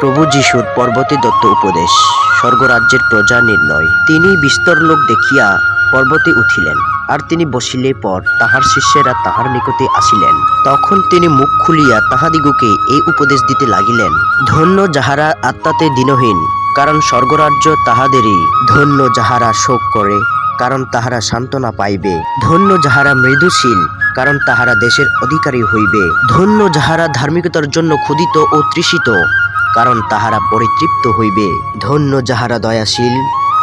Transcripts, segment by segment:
প্রভু যিশুর পর্বতে দত্ত উপদেশ, স্বর্গরাজ্যের প্রজা নির্ণয়। তিনি বিস্তর লোক দেখিয়া পর্বতে উঠিলেন, আর তিনি বসিলে পর তাহার শিষ্যেরা তাহার নিকটে আসিলেন। তখন তিনি মুখ খুলিয়া তাহাদিগকে এই উপদেশ দিতে লাগিলেন, ধন্য যাহারা আত্মাতে দিনহীন, কারণ স্বর্গরাজ্য তাহাদেরই। ধন্য যাহারা শোক করে, কারণ তাহারা সান্ত্বনা পাইবে। ধন্য যাহারা মৃদুশীল, কারণ তাহারা দেশের অধিকারী হইবে। ধন্য যাহারা ধার্মিকতার জন্য ক্ষুদিত ও তৃষিত কারণ তাহারা পরিতৃপ্ত হইবে। ধন্য যাহারা দয়াশীল,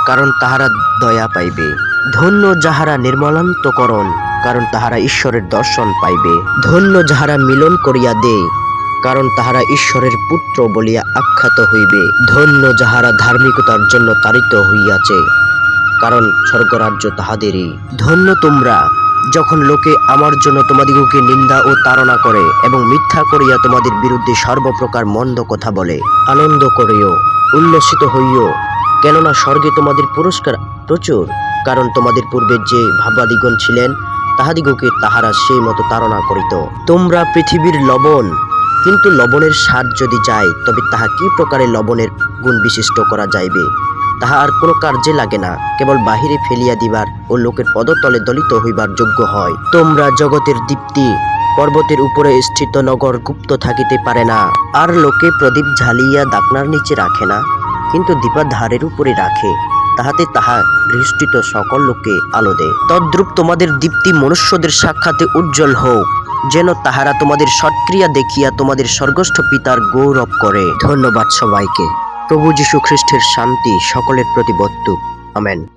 কারণ তাহারা দয়া পাইবে। ধন্য যাহারা নির্মলান্তকরণ, কারণ তাহারা ঈশ্বরের দর্শন পাইবে। ধন্য যাহারা মিলন করিয়া দেয় কারণ তাহারা ঈশ্বরের পুত্র বলিয়া আখ্যাত হইবে। ধন্য যাহারা ধার্মিকতার জন্য তাড়িত হইয়াছে, কারণ স্বর্গরাজ্য তাহাদেরই। ধন্য তোমরা যখন লোকে আমার জন্য তোমাদিগকে নিন্দা ও তাড়না করে এবং মিথ্যা করিয়া তোমাদের বিরুদ্ধে সর্বপ্রকার মন্দ কথা বলে, আনন্দ করিও, উল্লসিত হইও, কেননা স্বর্গে তোমাদের পুরস্কার প্রচুর, কারণ তোমাদের পূর্বে যে ভাবাদিগণ ছিলেন, তাহাদিগকে তাহারা সেই মতো তাড়না করিত। তোমরা পৃথিবীর লবণ, কিন্তু লবণের স্বাদ যদি যায়, তবে তাহা কি প্রকারে লবণের গুণ বিশিষ্ট করা যাইবে? তাহা আর কোনো কার্যে লাগে না, কেবল বাহিরে ফেলিয়া দিবার ও লোকের পদতলে দলিত হইবার যোগ্য হয়। তোমরা জগতের দীপ্তি, পর্বতের উপরে স্থিত নগর গুপ্ত থাকিতে পারে না, আর লোকে প্রদীপ ঝালিয়া দাকনার নিচে রাখে না, কিন্তু দীপা ধারের উপরে রাখে, তাহাতে তাহা গৃহস্থিত সকল লোকে আলো দেয়। তদ্রূপ তোমাদের দীপ্তি মনুষ্যদের সাক্ষাতে উজ্জ্বল হোক, যেন তাহারা তোমাদের সৎক্রিয়া দেখিয়া তোমাদের স্বর্গস্থ পিতার গৌরব করে। ধন্যবাদ সবাইকে। প্রভু যীশু খ্রিস্টের শান্তি সকলের প্রতি বর্তুক। আমেন।